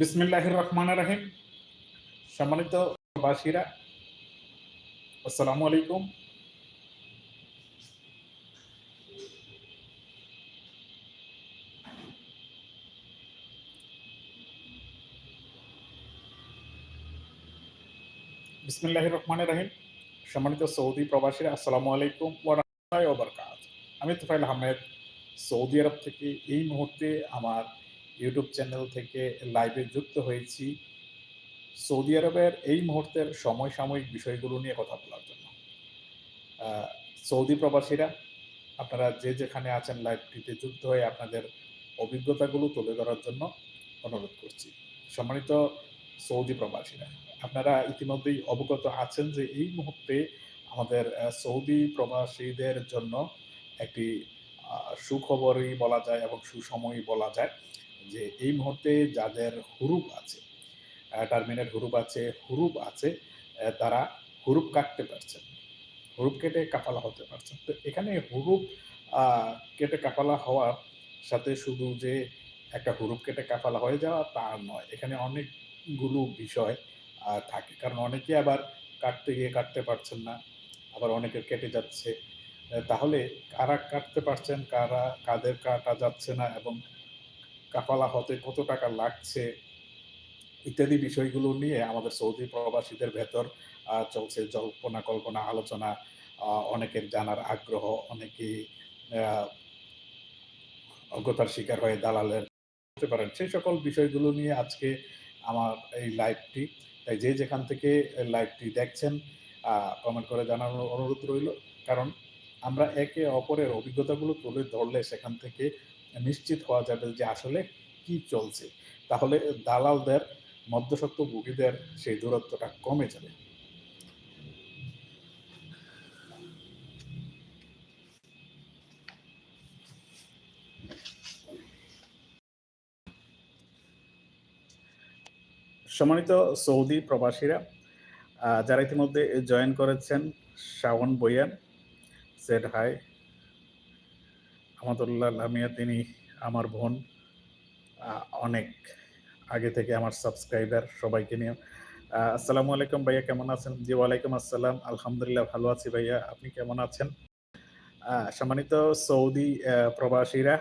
বিসমিল্লাহ রহমান রাহিম। সম্মানিত প্রবাসীরা, আসসালামু আলাইকুম। বিসমিল্লাহ রহমান রাহিম। সম্মানিত সৌদি প্রবাসীরা, আসসালামু আলাইকুম ওয়ারাহমাতুল্লাহি আমি তুফাইল আহমেদ, সৌদি আরব থেকে এই মুহূর্তে আমার ইউটিউব চ্যানেল থেকে লাইভে যুক্ত হয়েছি। সৌদি আরবের এই মুহূর্তের সমসাময়িক বিষয়গুলো নিয়ে কথা বলার জন্য। সৌদি প্রবাসীরা, আপনারা যে যেখানে আছেন লাইভটিতে যুক্ত হয়ে আপনাদের অভিজ্ঞতাগুলো তুলে ধরার জন্য অনুরোধ করছি। সম্মানিত সৌদি প্রবাসীরা, আপনারা ইতিমধ্যেই অবগত আছেন যে এই মুহূর্তে আমাদের সৌদি প্রবাসীদের জন্য একটি সুখবরই বলা যায় এবং সুসময়ই বলা যায়। যে এই মুহূর্তে যাদের হুরুপ আছে টার্মিনেট হুরুপ আছে হুরুপ আছে তারা হুরুপ কাটতে পারছেন হুরুপ কেটে কাপালা হতে পারছেন তো এখানে হুরুপ কেটে কাপালা হওয়ার সাথে শুধু যে একটা হুরুপ কেটে কাপালা হয়ে যাওয়া তা নয়, এখানে অনেকগুলো বিষয় থাকে। কারণ অনেকে আবার কাটতে গিয়ে কাটতে পারছেন না, আবার অনেকের কেটে যাচ্ছে। তাহলে কারা কাটতে পারছেন, কারা, কাদের কাটা যাচ্ছে না এবং কাফালা হতে কত টাকা লাগছে, ইত্যাদি বিষয়গুলো নিয়ে আমাদের সৌদি প্রবাসীদের ভেতর চলছে জল্পনা, কল্পনা, আলোচনা অনেকের জানার আগ্রহ, অনেকে অজ্ঞতার শিকার হয়ে দালালের হতে পারেন। সেই সকল বিষয়গুলো নিয়ে আজকে আমার এই লাইভটি, তাই যে যেখান থেকে লাইভটি দেখছেন কমেন্ট করে জানানোর অনুরোধ রইল। কারণ আমরা একে অপরের অভিজ্ঞতাগুলো তুলে ধরলে সেখান থেকে নিশ্চিত হওয়া যাবে যে আসলে কি চলছে। তাহলে দালালদের, মধ্যসত্ত্ব ভোগীদের সেই দূরত্বটা কমে যাবে। সম্মানিত সৌদি প্রবাসীরা যারা ইতিমধ্যে জয়েন করেছেন শাওন বইয়ান সেড হাই আমাদুল্লাহ লামিয়া তিনি আমার বোন অনেক আগে থেকে আমার সাবস্ক্রাইবার সবাইকে নিয়ে। আসসালামু আলাইকুম ভাইয়া, কেমন আছেন? জি, ওয়ালাইকুম আসসালাম। আলহামদুলিল্লাহ ভালো আছি ভাইয়া, আপনি কেমন আছেন? সম্মানিত সৌদি প্রবাসীরা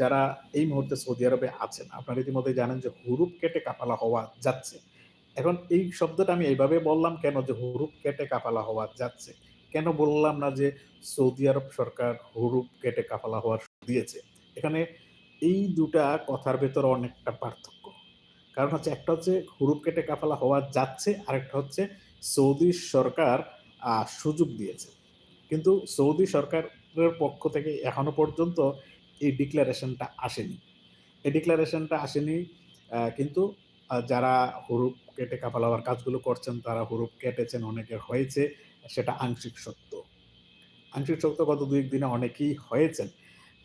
যারা এই মুহূর্তে সৌদি আরবে আছেন, আপনারা ইতিমধ্যে জানেন যে হুরুপ কেটে কাপালা হওয়া যাচ্ছে। এখন এই শব্দটা আমি এইভাবে বললাম কেন যে হুরুপ কেটে কাপালা হওয়া যাচ্ছে? কেন বললাম না যে সৌদি আরব সরকার হুরুপ কেটে কাপালা হওয়ার দিয়েছে? এখানে এই দুটা কথার ভেতর অনেকটা পার্থক্য। কারণ হচ্ছে একটা হচ্ছে হুরুপ কেটে কাফালা হওয়া যাচ্ছে, আরেকটা হচ্ছে সৌদি সরকার সুযোগ দিয়েছে। কিন্তু সৌদি সরকারের পক্ষ থেকে এখনও পর্যন্ত এই ডিক্লারেশনটা আসেনি। এই ডিক্লারেশনটা আসেনি কিন্তু যারা হুরুপ কেটে কাপালা হওয়ার কাজগুলো করছেন, তারা হুরুপ কেটেছেন, অনেকের হয়েছে। সেটা আংশিক সত্য। আংশিক সত্য গত দুই দিনে অনেকেই হয়েছেন।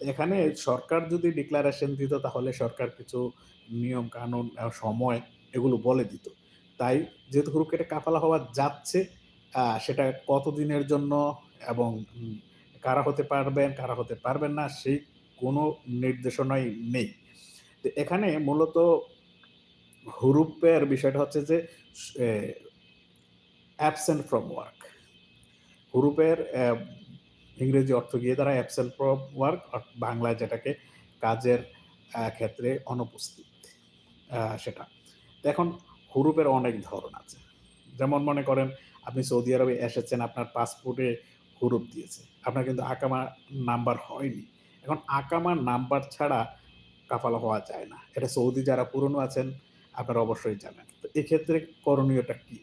এখানে সরকার যদি ডিক্লারেশন দিত, তাহলে সরকার কিছু নিয়ম কানুন সময় এগুলো বলে দিত। তাই যেহেতু হুরুপ কেটে কাফালা হওয়া যাচ্ছে সেটা কতদিনের জন্য এবং কারা হতে পারবেন, কারা হতে পারবেন না, সেই কোনো নির্দেশনাই নেই। তো এখানে মূলত হুরুপের বিষয়টা হচ্ছে যে অ্যাবসেন্ট ফ্রম ওয়ার্ক হুরুপের ইংরেজি অর্থ গিয়ে তারা অ্যাবসেন্ট ফ্রম ওয়ার্ক বাংলায় যেটাকে কাজের ক্ষেত্রে অনুপস্থিত সেটা। এখন হুরুপের অনেক ধরন আছে। যেমন মনে করেন, আপনি সৌদি আরবে এসেছেন, আপনার পাসপোর্টে হুরুপ দিয়েছে। আপনার কিন্তু আকামা নাম্বার হয়নি। এখন আকামা নাম্বার ছাড়া কাফালা হওয়া যায় না। এটা সৌদি যারা পুরনো আছেন, আপনারা অবশ্যই জানেন। তো এক্ষেত্রে করণীয়টা কি?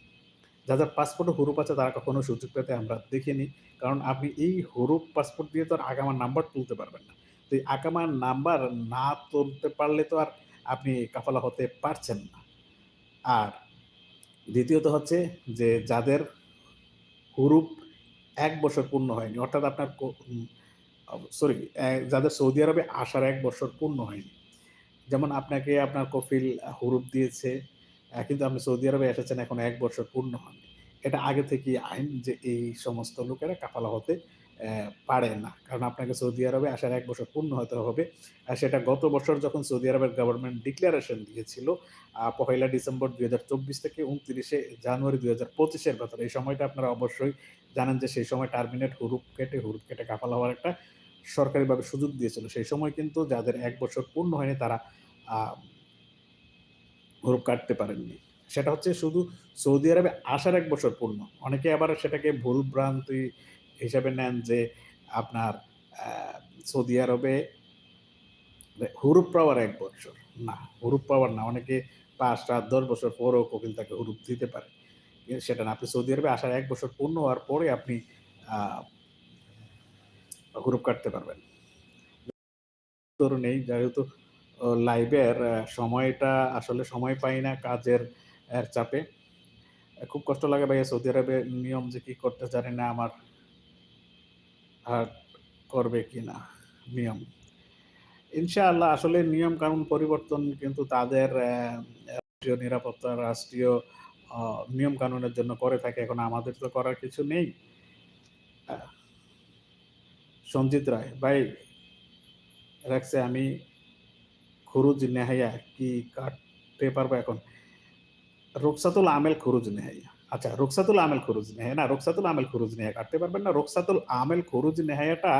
যাদের পাসপোর্টে হুরুপ আছে, তারা কখনো সুযোগ পেতে আমরা দেখিনি। কারণ আপনি এই হুরুপ পাসপোর্ট দিয়ে তো আর আগামার নাম্বার তুলতে পারবেন না। তো এই আগামার নাম্বার না তুলতে পারলে তো আর আপনি কাফালা হতে পারছেন না। আর দ্বিতীয়ত হচ্ছে যে যাদের হুরুপ এক বছর পূর্ণ হয়নি, অর্থাৎ আপনার সরি যাদের সৌদি আরবে আসার এক বছর পূর্ণ হয়নি। যেমন আপনাকে আপনার কফিল হুরুপ দিয়েছে কিন্তু আপনি সৌদি আরবে এসেছেন এখন এক বছর পূর্ণ হয়নি এটা আগে থেকে আইন যে এই সমস্ত লোকেরা কাফালা হতে পারে না। কারণ আপনাকে সৌদি আরবে আসার এক বছর পূর্ণ হতে হবে। আর সেটা গত বছর যখন সৌদি আরবের গভর্নমেন্ট ডিক্লারেশন দিয়েছিল ১লা ডিসেম্বর ২০২৪ থেকে ২৯শে জানুয়ারি দুই হাজার পঁচিশের ভেতরে। এই সময়টা আপনারা অবশ্যই জানেন যে সেই সময় টার্মিনেট হুরুপ কেটে, হুরুপ কেটে কাফালা হওয়ার একটা সরকারিভাবে সুযোগ দিয়েছিল। সেই সময় কিন্তু যাদের এক বছর পূর্ণ হয়নি তারা হুরুপ কাটতে পারেননি। সেটা হচ্ছে শুধু সৌদি আরবে আসার এক বছর পূর্ণ। অনেকে আবার সেটাকে ভুল ভ্রান্তি হিসাবে নেন যে আপনার সৌদি আরবে হুরুপ পাওয়ার ১ বছর। না, হুরুপ পাওয়ার না। অনেকে ৫, ৭, ১০ বছর পরেও কোকিল তাকে হুরুপ দিতে পারে। সেটা না। আপনি সৌদি আরবে আসার এক বছর পূর্ণ হওয়ার পরে আপনি হুরুপ কাটতে পারবেন। নেই যেহেতু ও লাইভের সময়টা আসলে সময় পাই না কাজের চাপে। খুব কষ্ট লাগে ভাইয়া সৌদি আরবের নিয়ম যে কি করতে জানি না আমার আর করবে কিনা নিয়ম। ইনশাআল্লাহ আসলে নিয়ম কানুন পরিবর্তন কিন্তু তাদের রাষ্ট্রীয় নিরাপত্তা, রাষ্ট্রীয় নিয়ম কানুনের জন্য করে থাকে। এখন আমাদের তো করার কিছু নেই। সঞ্জিত রায়, ভাই রাখছে আমি খুরুজ নেহাইয়া কি কাটতে পারব এখন? রুকসাতুল আমেল খুরুজ নেহাইয়া। আচ্ছা রুকসাতুল আমেল খুরুজ নেহাইয়া না, রুকসাতুল আমেল খুরুজ নেহাইয়া কাটতে পারবেন না। রুকসাতুল আমেল খুরুজ নেহাইয়াটা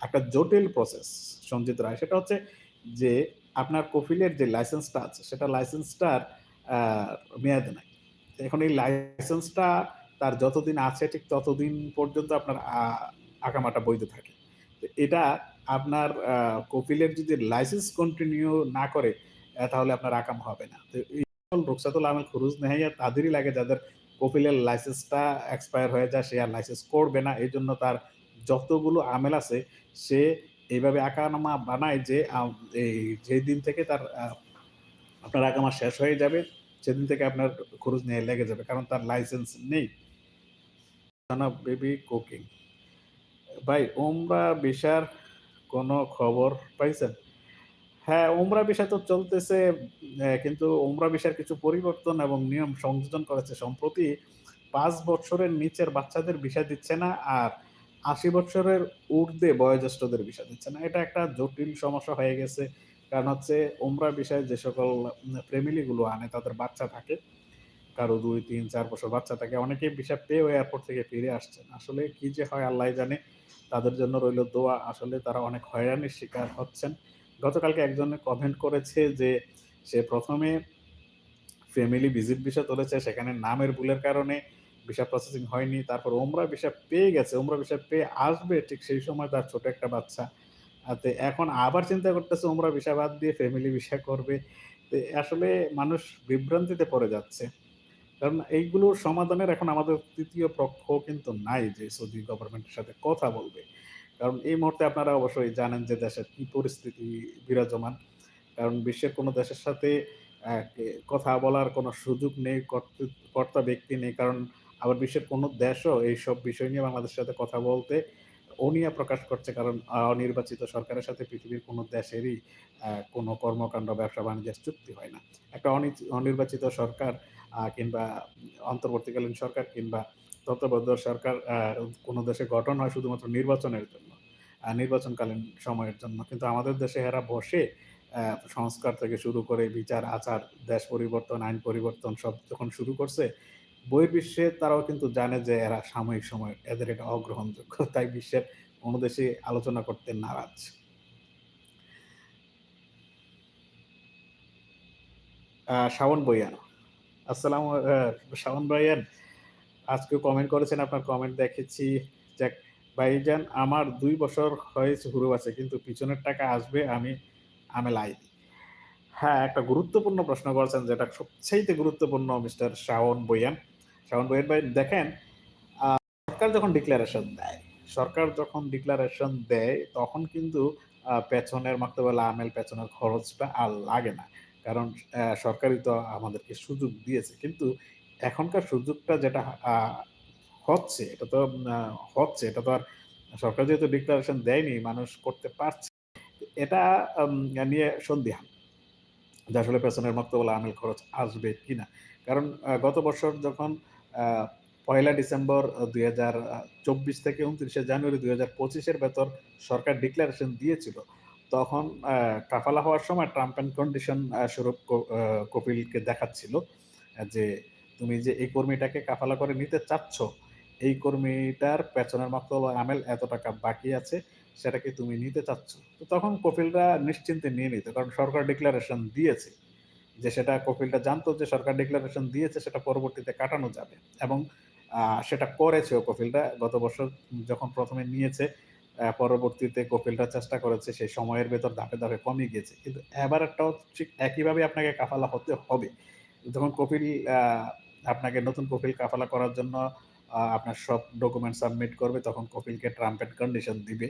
একটা জটিল প্রসেস সঞ্জিত রায়। সেটা হচ্ছে যে আপনার কফিলের যে লাইসেন্সটা আছে সেটা লাইসেন্সটার মেয়াদ নাই। এখন এই লাইসেন্সটা তার যতদিন আছে ঠিক ততদিন পর্যন্ত আপনার আকামাটা বৈধ থাকে। এটা আপনার আ কফিলের যদি লাইসেন্স কন্টিনিউ না করে তাহলে আপনার আকাম হবে না। তো এই রুকসাতুল আমেল, খুরুজ নেহাইয়া তাদেরই লাগে যাদের কফিলের লাইসেন্সটা এক্সপায়ার হয়ে যায়, সে আর লাইসেন্স করবে না। এই জন্য তার যতগুলো আমেল আছে, সে এভাবে আকামা বানায় যে এই যেই দিন থেকে তার আপনার আকামা শেষ হয়ে যাবে, সেদিন থেকে আপনার খরচ নিয়ে লেগে যাবে। কারণ তার লাইসেন্স নেই। Baby cooking. ভাই উমরা ভিসার কোনো খবর পাইছেন? হ্যাঁ, উমরা বিষয় তো চলতেছে কিন্তু উমরা ভিসার কিছু পরিবর্তন এবং নিয়ম সংযোজন করেছে। সম্প্রতি পাঁচ বছরের নিচের বাচ্চাদের ভিসা দিচ্ছে না। আর ৮০ বছরের ঊর্ধ্বে বয়োজ্যেষ্ঠদের ভিসা দিচ্ছে না। এটা একটা জটিল সমস্যা হয়ে গেছে। কারণ হচ্ছে উমরা ভিসায় যে সকল ফ্যামিলিগুলো আনে তাদের বাচ্চা থাকে। কারও ২, ৩, ৪ বছর বাচ্চা থাকে। অনেকেই ভিসা পেয়েও এয়ারপোর্ট থেকে ফিরে আসছেন। আসলে কি যে হয় আল্লাহই জানে। তাদের জন্য রইল দোয়া। আসলে তারা অনেক হয়রানির শিকার হচ্ছেন। গতকালকে একজনে কমেন্ট করেছে যে, সে প্রথমে ফ্যামিলি ভিজিট ভিসা তুলেছে, সেখানে নামের ভুলের কারণে ভিসা প্রসেসিং হয়নি। তারপর ওমরা ভিসা পেয়ে গেছে। ওমরা ভিসা পেয়ে আসবে ঠিক সেই সময় তার ছোট একটা বাচ্চা। তে এখন আবার চিন্তা করতেছে, ওমরা ভিসা বাদ দিয়ে ফ্যামিলি ভিসা করবে। আসলে মানুষ বিভ্রান্তিতে পড়ে যাচ্ছে। কারণ এইগুলোর সমাধানের এখন আমাদের তৃতীয় পক্ষ কিন্তু নাই যে সৌদি গভর্নমেন্টের সাথে কথা বলবে। কারণ এই মুহূর্তে আপনারা অবশ্যই জানেন যে দেশের কি পরিস্থিতি বিরাজমান। কারণ বিশ্বের কোনো দেশের সাথে কথা বলার কোনো সুযোগ নেই, কর্তৃ ব্যক্তি নেই। কারণ আবার বিশ্বের কোনো দেশও এইসব বিষয় নিয়ে বাংলাদেশের সাথে কথা বলতে অনিয়া প্রকাশ করছে। কারণ অনির্বাচিত সরকারের সাথে পৃথিবীর কোনো দেশেরই কোনো কর্মকাণ্ড ব্যবসা-বাণিজ্যের চুক্তি হয় না। একটা অনির্বাচিত সরকার কিংবা অন্তর্বর্তীকালীন সরকার কিংবা তত্ত্বাবধায়ক সরকার কোনো দেশে গঠন হয় শুধুমাত্র নির্বাচনের জন্য। নির্বাচনকালীন সময়ের জন্য। কিন্তু আমাদের দেশে এরা বসে সংস্কার থেকে শুরু করে বিচার, আচার, দেশ পরিবর্তন, আইন পরিবর্তন সব যখন শুরু করছে, বহির্বিশ্বে তারাও কিন্তু জানে যে এরা সাময়িক সময় এদের এটা অগ্রহণযোগ্য। তাই বিশ্বের কোনো দেশে আলোচনা করতে নারাজ। শাওন ভূঁইয়া। আসসালামু শাওন ভাইয়ান আজকেও কমেন্ট করেছেন। আপনার কমেন্ট দেখেছি। যাক ভাইজান আমার দুই বছর হয়েছে হুরুপ আছে কিন্তু পিছনের টাকা আসবে আমি আমেল আই হ্যাঁ, একটা গুরুত্বপূর্ণ প্রশ্ন করেছেন যেটা সবচাইতে গুরুত্বপূর্ণ মিস্টার শাওন ভূঁইয়া। শাওন ভূঁইয়া ভাই দেখেন সরকার যখন ডিক্লারেশন দেয়, সরকার যখন ডিক্লারেশন দেয় তখন কিন্তু পেছনের মাকতবাল আমেল পেছনের খরচটা আর লাগে না। কারণ সরকারই তো আমাদেরকে সুযোগ দিয়েছে। কিন্তু এখনকার সুযোগটা যেটা হচ্ছে, এটা তো হচ্ছে, এটা তো আর সরকার যেহেতু ডিক্লারেশন দেয়নি, মানুষ করতে পারছে। এটা নিয়ে সন্দিহান। যে আসলে পেছনের মাকতবল আমেল খরচ আসবে কিনা। কারণ গত বছর যখন পয়লা ডিসেম্বর আ ২০২৪ থেকে ২৯শে জানুয়ারি দুই হাজার পঁচিশের ভেতর সরকার ডিক্লারেশন দিয়েছিল। তখন কাফালা হওয়ার সময় ট্রাম্প অ্যান্ড কন্ডিশন স্বরূপ কপিলকে দেখাচ্ছিল যে, "তুমি যে এই কর্মীটাকে কাফালা করে নিতে চাচ্ছ, এই কর্মীটার পেছনের মাত্র আমেল এত টাকা বাকি আছে, সেটাকে তুমি নিতে চাচ্ছ?" তো তখন কপিলরা নিশ্চিন্তে নিয়ে নিত। কারণ সরকার ডিক্লারেশন দিয়েছে। যে সেটা কপিলটা জানতো যে সরকার ডিক্লারেশন দিয়েছে সেটা পরবর্তীতে কাটানো যাবে। এবং সেটা করেছেও কপিলরা। গত বছর যখন প্রথমে নিয়েছে, পরবর্তীতে কপিলরা চেষ্টা করেছে সেই সময়ের ভেতর ধাপে, ধাপে কমে গিয়েছে। কিন্তু এবারেরটাও ঠিক একইভাবে আপনাকে কাফালা হতে হবে। যখন কপিল আপনাকে নতুন কপিল কাফালা করার জন্য আপনার সব ডকুমেন্ট সাবমিট করবে, তখন কপিলকে টার্ম অ্যান্ড কন্ডিশন দিবে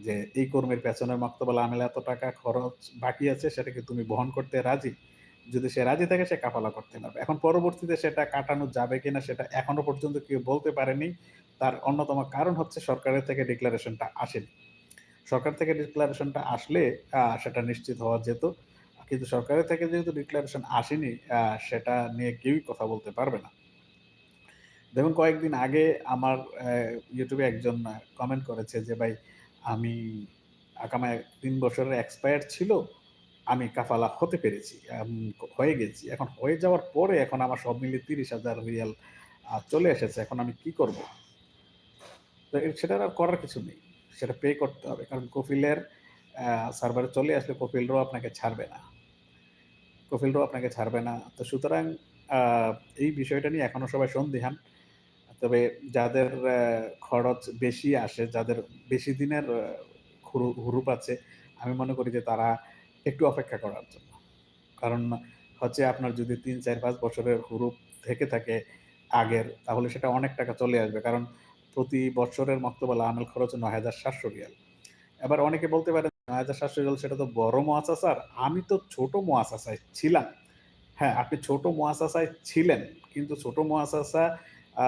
যে, "এই কর্মীর পেছনের মাকতবল আমেল এত টাকা খরচ বাকি আছে, সেটা কি তুমি বহন করতে রাজি?" যদি সে রাজি থাকে সে কাফালা করতে পারবে। এখন পরবর্তীতে সেটা কাটানো যাবে কিনা সেটা এখনও পর্যন্ত কেউ বলতে পারেনি। তার অন্যতম কারণ হচ্ছে সরকারের থেকে ডিক্লারেশনটা আসেনি। সরকার থেকে ডিক্লারেশনটা আসলে সেটা নিশ্চিত হওয়া যেত। কিন্তু সরকারের থেকে যেহেতু ডিক্লারেশন আসেনি, সেটা নিয়ে কেউই কথা বলতে পারবে না। দেখুন কয়েকদিন আগে আমার ইউটিউবে একজন কমেন্ট করেছে যে, "ভাই আমি আকামায় তিন বছরের এক্সপায়ার ছিল। আমি কাফালা হতে পেরেছি। হয়ে গেছি। এখন হয়ে যাওয়ার পরে এখন আমার সব মিলিয়ে ৩০,০০০ রিয়াল চলে এসেছে। এখন আমি কি করব?" তো এ সেটার আর করার কিছু নেই। সেটা পে করতে হবে। কারণ কফিলের সার্ভারে চলে আসলে কফিলরাও আপনাকে ছাড়বে না। কফিলরাও আপনাকে ছাড়বে না। তো সুতরাং এই বিষয়টা নিয়ে এখনও সবাই সন্দিহান। তবে যাদের খরচ বেশি আসে, যাদের বেশি দিনের হুরু হুরুপ আছে, আমি মনে করি যে তারা একটু অপেক্ষা করার জন্য। কারণ হচ্ছে আপনার যদি ৩, ৪, ৫ বছরের হুরুপ থেকে থাকে আগের, তাহলে সেটা অনেক টাকা চলে আসবে। কারণ প্রতি বছরের মাকতবল আমেল খরচ ৯,৭০০ রিয়াল। এবার অনেকে বলতে পারেন ৯,৭০০ রিয়াল সেটা তো বড় মুআসাসার। আমি তো ছোট মুআসাসায় ছিলাম। হ্যাঁ, আপনি ছোট মুআসাসায় ছিলেন। কিন্তু ছোট মুআসাসা আ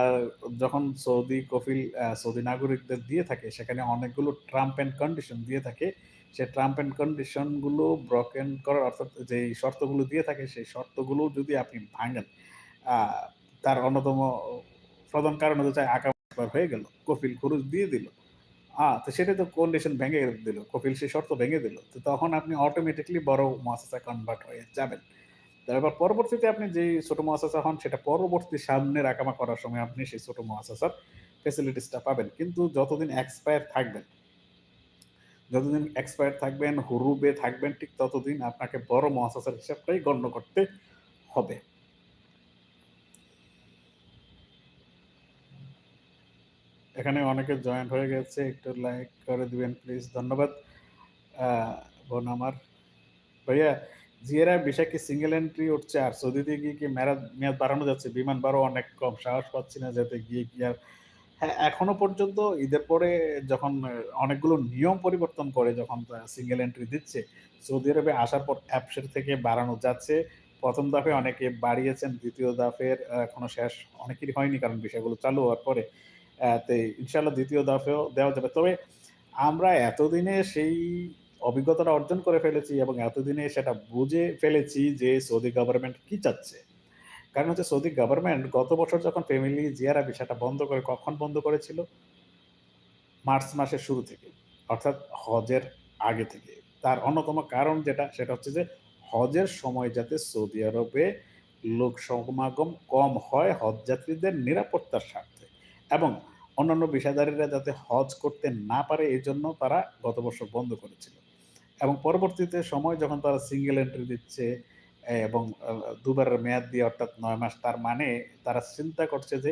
যখন সৌদি কফিল সৌদি নাগরিকদের দিয়ে থাকে, সেখানে অনেকগুলো টার্ম অ্যান্ড কন্ডিশন দিয়ে থাকে। সে ট্রাম্প অ্যান্ড কন্ডিশনগুলো ব্রকেন করার অর্থাৎ যেই শর্তগুলো দিয়ে থাকে, সেই শর্তগুলো যদি আপনি ভাঙেন, তার অন্যতম প্রধান কারণ হচ্ছে একবার হয়ে গেল। কফিল খরচ দিয়ে দিল। আ তো সেটা তো কন্ডিশন ভেঙে দিল। কপিল সেই শর্ত ভেঙে দিল। তো তখন আপনি অটোমেটিকলি বড় মুআসাসায় কনভার্ট হয়ে যাবেন। তারপর পরবর্তীতে আপনি যেই ছোট মুআসাসা হন, সেটা পরবর্তী সামনের আকামা করার সময় আপনি সেই ছোট মুআসাসার ফেসিলিটিসটা পাবেন। কিন্তু যতদিন এক্সপায়ার থাকবেন যতদিন এক্সপায়ার থাকবেন, হুরুবে থাকবেন, ঠিক ততদিন আপনাকে বড় মুআসাসার হিসাবটাই গণ্য করতে হবে। এখানে অনেকে জয়েন্ট হয়ে গেছে। একটু লাইক করে দিবেন প্লিজ। ধন্যবাদ। বোন আমার। ভাইয়া জিয়ারা ভিসা কি সিঙ্গেল এন্ট্রি উঠছে আর সৌদিতে গিয়ে কি মেয়াদ মেয়াদ বাড়ানো যাচ্ছে? বিমান ভাড়াও অনেক কম। সাহস পাচ্ছি না যাতে গিয়ে কি আর হ্যাঁ, এখনও পর্যন্ত ঈদের পরে যখন অনেকগুলো নিয়ম পরিবর্তন করে যখন সিঙ্গেল এন্ট্রি দিচ্ছে, সৌদি আরবে আসার পর অ্যাপসের থেকে বাড়ানো যাচ্ছে। ১ম ধাপে অনেকে বাড়িয়েছেন, ২য় ধাপের আ এখনও শেষ অনেকেরই হয়নি কারণ বিষয়গুলো চালু হওয়ার পরে। তো ইনশাআল্লাহ ২য় ধাপেও দেওয়া যাবে। তবে আমরা এতদিনে সেই অভিজ্ঞতাটা অর্জন করে ফেলেছি এবং এতদিনে সেটা বুঝে ফেলেছি যে সৌদি গভর্নমেন্ট কি চাচ্ছে। কারণ হচ্ছে সৌদি গভর্নমেন্ট গত বছর যখন ফ্যামিলি জিয়ারা ভিসাটা বন্ধ করে, কখন বন্ধ করেছিল? মার্চ মাসের শুরু থেকে। অর্থাৎ হজের আগে থেকে। তার অন্যতম কারণ যেটা, সেটা হচ্ছে যে হজের সময় যাতে সৌদি আরবে লোক সমাগম কম হয় হজযাত্রীদের নিরাপত্তার স্বার্থে এবং অন্যান্য ভিসাধারীরা যাতে হজ করতে না পারে এই জন্য তারা গত বছর বন্ধ করেছিল। এবং পরবর্তীতে সময় যখন তারা সিঙ্গেল এন্ট্রি দিচ্ছে, এবং দুবারের মেয়াদ দিয়ে অর্থাৎ নয় মাস তার মানে তারা চিন্তা করছে যে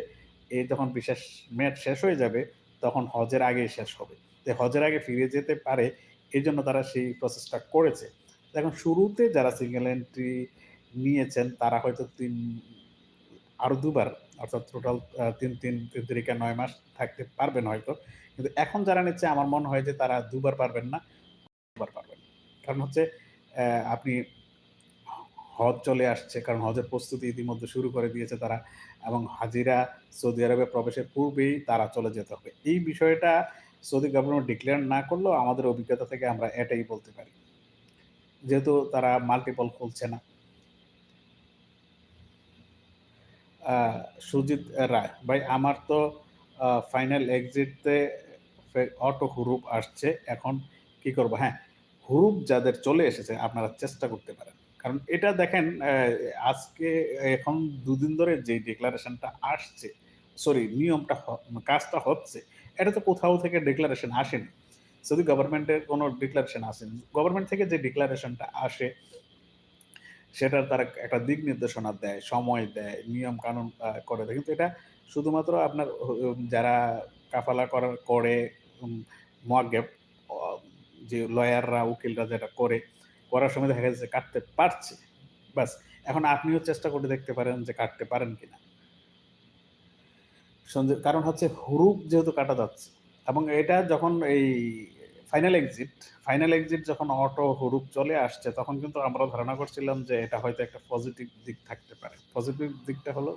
এই যখন বিশেষ মেয়াদ শেষ হয়ে যাবে, তখন হজের আগেই শেষ হবে। যে হজের আগে ফিরে যেতে পারে এই জন্য তারা সেই প্রসেসটা করেছে। এখন শুরুতে যারা সিঙ্গেল এন্ট্রি নিয়েছেন, তারা হয়তো ৩ আরও ২ বার অর্থাৎ টোটাল আ ৩, ৩, ৩ তিরিকা ৯ মাস থাকতে পারবেন হয়তো। কিন্তু এখন যারা নিচ্ছে আমার মনে হয় যে তারা দুবার পারবেন না, দুবার পারবেন। কারণ হচ্ছে আপনি হজ চলে আসছে। কারণ হজের প্রস্তুতি ইতিমধ্যে শুরু করে দিয়েছে তারা এবং হাজিরা সৌদি আরবে প্রবেশের পূর্বেই তারা চলে যেতে হবে। এই বিষয়টা সৌদি গভর্নমেন্ট ডিক্লেয়ার না করলেও আমাদের অভিজ্ঞতা থেকে আমরা এটাই বলতে পারি। যেহেতু তারা মাল্টিপল খুলছে না। সুজিত রায়। ভাই, আমার তো ফাইনাল এক্সিটতে অটো হুরুপ আসছে। এখন কি করব? হ্যাঁ হুরুপ যাদের চলে এসেছে, আপনারা চেষ্টা করতে পারেন। কারণ এটা দেখেন আজকে, এখন দুদিন ধরে যে ডিক্লারেশনটা আসছে সরি নিয়মটা কাজটা হচ্ছে, এটা তো কোথাও থেকে ডিক্লারেশন আসেনি। যদি গভর্নমেন্টের কোনো ডিক্লারেশন আসেনি গভর্নমেন্ট থেকে যে ডিক্লারেশনটা আসে সেটার তারা একটা দিক নির্দেশনা দেয়, সময় দেয়, নিয়ম কানুন করে দেয়। কিন্তু এটা শুধুমাত্র আপনার যারা কাফালা করার, করে মোয়াগেব যে লয়াররা, উকিলরা যেটা করে, করার সময় দেখা যাচ্ছে কাটতে পারছে। বাস এখন আপনিও চেষ্টা করে দেখতে পারেন যে কাটতে পারেন কিনা। কারণ হচ্ছে হুরুপ যেহেতু কাটা যাচ্ছে, এবং এটা যখন এই ফাইনাল এক্সিট ফাইনাল এক্সিট যখন অটো হুরুপ চলে আসছে তখন কিন্তু আমরা ধারণা করছিলাম যে এটা হয়তো একটা পজিটিভ দিক থাকতে পারে পজিটিভ দিকটা হলো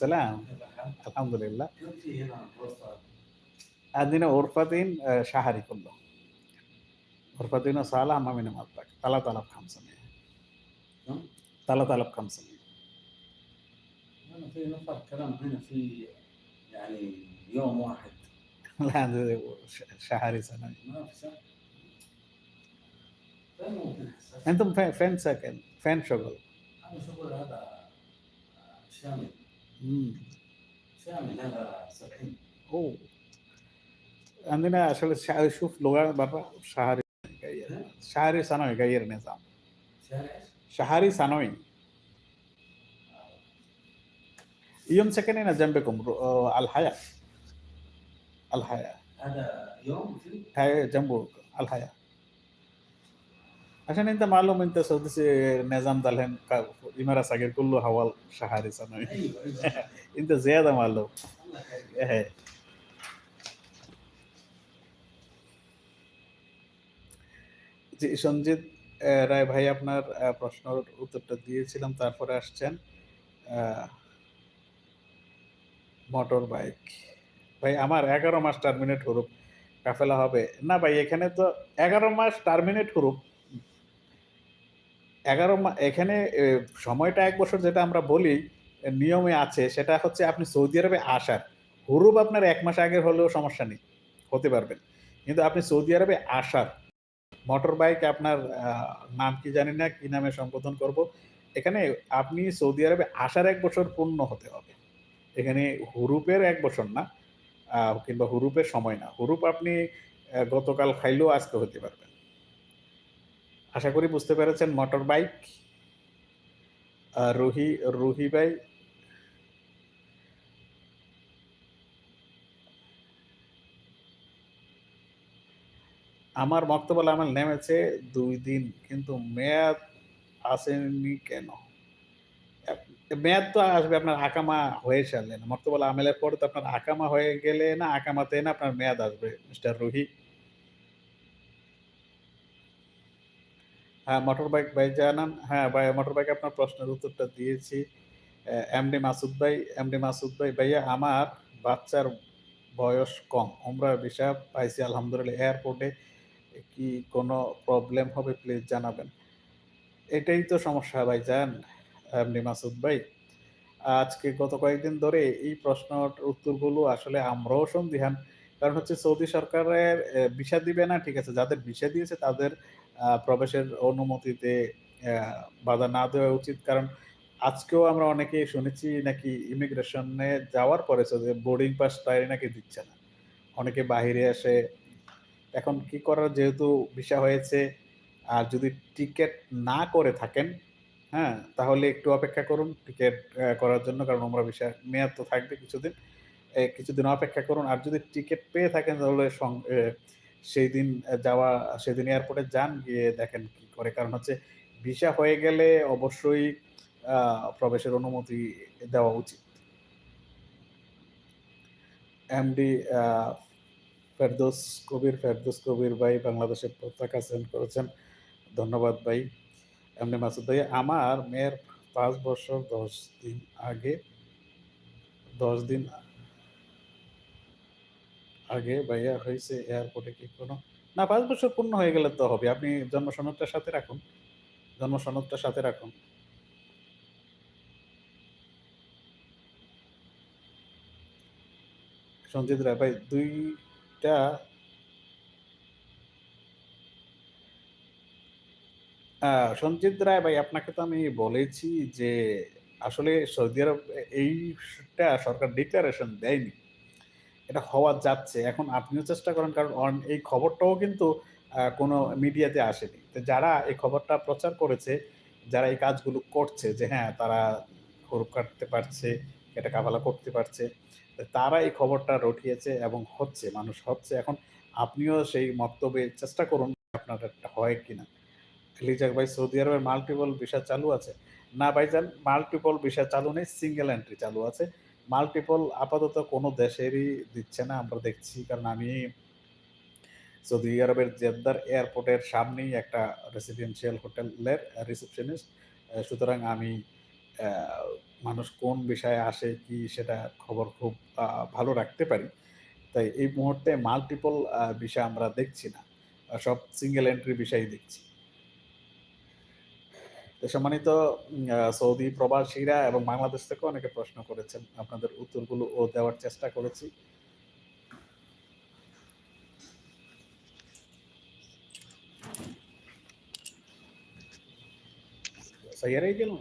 সালাম আলহামদুলিল্লাহ في هنا غرفة عندنا غرفتين آه، شهري كله غرفتين وصالة أمامنا مطبخ 3500 نعم 3500 هنا في نفر كلام هنا في يعني يوم واحد لا عندي ش- شهري سنوي ما في سنة فين ممكن حساس أنتم فين فين ساكن؟ فين شغل؟ أنا شغل هذا شامل مم. شامل هذا 70 أوه عندنا عشان الش- شوف لغة برا شهري غير شهري سنوي غير نظام شارع ايش؟ شهري سنوي يوم ساكنين جنبكم رو- آه، الحياة الحياة هذا يوم في هاي جنبه الحياة عشان انت معلوم انت سعودي سي نظام دلهم إمارة صغير كله حوال شهري سنوي ايوه ايوه انت زيادة معلوم الله خير হ্যাঁ জি সঞ্জিত আহ, রায় ভাই আপনার আহ, প্রশ্নের উত্তরটা দিয়েছিলাম তারপরে আসছেন মোটর বাইক ভাই, আমার এগারো মাস টার্মিনেট হরুপ কাফেলা হবে। না ভাই, এখানে তো এগারো মাস টার্মিনেট হরুপ এগারো মাস এখানে সময়টা এক বছর যেটা আমরা বলি নিয়মে আছে, সেটা হচ্ছে আপনি সৌদি আরবে আসার। হুরুপ আপনার এক মাস আগের হলেও সমস্যা নেই, হতে পারবেন কিন্তু আপনি সৌদি আরবে আসার মোটর বাইক আপনার নাম কি জানি না, কি নামে সম্বোধন করব, এখানে আপনি সৌদি আরবে আসার এক বছর পূর্ণ হতে হবে। এখানে হুরুপের এক বছর না কিংবা হুরুপের সময় না। হুরুপ আপনি গতকাল খাইলেও আজকে হতে পারবেন আশা করি বুঝতে পেরেছেন মোটর বাইক রুহি রুহি ভাই। আমার বক্তব্য আমার নেমেছে দুই দিন, কিন্তু মেয়াদ আসেনি কেন? মেয়াদ তো আসবে, আপনার আকামা হয়ে সারলে না মক্তবল আমেলের পরে তো আপনার আকামা হয়ে গেলে না, আকামাতে না আপনার মেয়াদ আসবে, মিস্টার রুহি। হ্যাঁ মোটর বাইক ভাই জানান। হ্যাঁ ভাই মোটর বাইক আপনার প্রশ্নের উত্তরটা দিয়েছি। এমডি মাসুদ ভাই এমডি মাসুদ ভাই, ভাইয়া, আমার বাচ্চার বয়স কম আমরা ভিসা পাইছি আলহামদুলিল্লাহ। এয়ারপোর্টে কি কোনো প্রবলেম হবে প্লিজ জানাবেন। এটাই তো সমস্যা ভাই জান এমডি মাসুদ ভাই, আজকে গত কয়েকদিন ধরে এই প্রশ্নের উত্তরগুলো আসলে আমরাও সন্দিহান। কারণ হচ্ছে সৌদি সরকারের ভিসা দিবে না, ঠিক আছে, যাদের ভিসা দিয়েছে তাদের প্রবেশের অনুমতিতে বাধা না দেওয়া উচিত। কারণ আজকেও আমরা অনেকে শুনেছি নাকি ইমিগ্রেশনে যাওয়ার পরে যে বোর্ডিং পাস তাই নাকি দিচ্ছে না। অনেকে বাহিরে আসে। এখন কি করার? যেহেতু ভিসা হয়েছে, আর যদি টিকিট না করে থাকেন হ্যাঁ তাহলে একটু অপেক্ষা করুন টিকিট করার জন্য, কারণ আমরা ভিসা মেয়াদ তো থাকবে কিছুদিন। কিছুদিন অপেক্ষা করুন, আর যদি টিকিট পেয়ে থাকেন তাহলে সেই দিন যাওয়া, সেদিন এয়ারপোর্টে যান, গিয়ে দেখেন কি করে। কারণ হচ্ছে ভিসা হয়ে গেলে অবশ্যই প্রবেশের অনুমতি দেওয়া উচিত। এমডি ফেরদোস কবির ফেরদোস কবির ভাই বাংলাদেশের পতাকা সেন্ড করেছেন। ধন্যবাদ ভাই। এমনি মাসুদ ভাই আমার মেয়ের পাঁচ বছর দশ দিন আগে, দশ দিন আগে ভাইয়া হয়েছে এয়ারপোর্টে কি কোনো, না, পাঁচ বছর পূর্ণ হয়ে গেলে তো হবে। আপনি জন্ম সনদটার সাথে রাখুন। জন্ম সনদটার সাথে রাখুন। সঞ্জিত রায়, ভাই, দুইটা সঞ্জিত রায় ভাই, আপনাকে তো আমি বলেছি যে, আসলে সৌদি আরব এইটা সরকার ডিক্লারেশন দেয়নি। এটা হওয়া যাচ্ছে। এখন আপনিও চেষ্টা করেন, কারণ এই খবরটাও কিন্তু কোনো মিডিয়াতে আসেনি। তো যারা এই খবরটা প্রচার করেছে, যারা এই কাজগুলো করছে, যে হ্যাঁ তারা খরুপ কাটতে পারছে, এটা কাফালা করতে পারছে তারা এই খবরটা রটিয়েছে এবং হচ্ছে, মানুষ হচ্ছে। এখন আপনিও সেই মন্তব্যে চেষ্টা করুন, আপনার একটা হয় কিনা। লিজাক ভাই সৌদি আরবের মাল্টিপল ভিসা চালু আছে। না ভাই ভাইজান মাল্টিপল ভিসা চালু নেই সিঙ্গেল এন্ট্রি চালু আছে। মাল্টিপল আপাতত কোনো দেশেরই দিচ্ছে না, আমরা দেখছি। কারণ আমি সৌদি আরবের জেদ্দার এয়ারপোর্টের সামনেই একটা রেসিডেন্সিয়াল হোটেলের রিসেপশনিস্ট সুতরাং আমি মানুষ কোন বিষয়ে আসে, কি সেটা খবর খুব ভালো রাখতে পারি। তাই এই মুহূর্তে মাল্টিপল বিষয় আমরা দেখছি না। সব সিঙ্গেল এন্ট্রি বিষয় দেখছি। সম্মানিত সৌদি প্রবাসীরা এবং বাংলাদেশ থেকে অনেকে প্রশ্ন করেছেন আপনাদের উত্তরগুলো ও দেওয়ার চেষ্টা করেছি। সাইয়ারাই গেল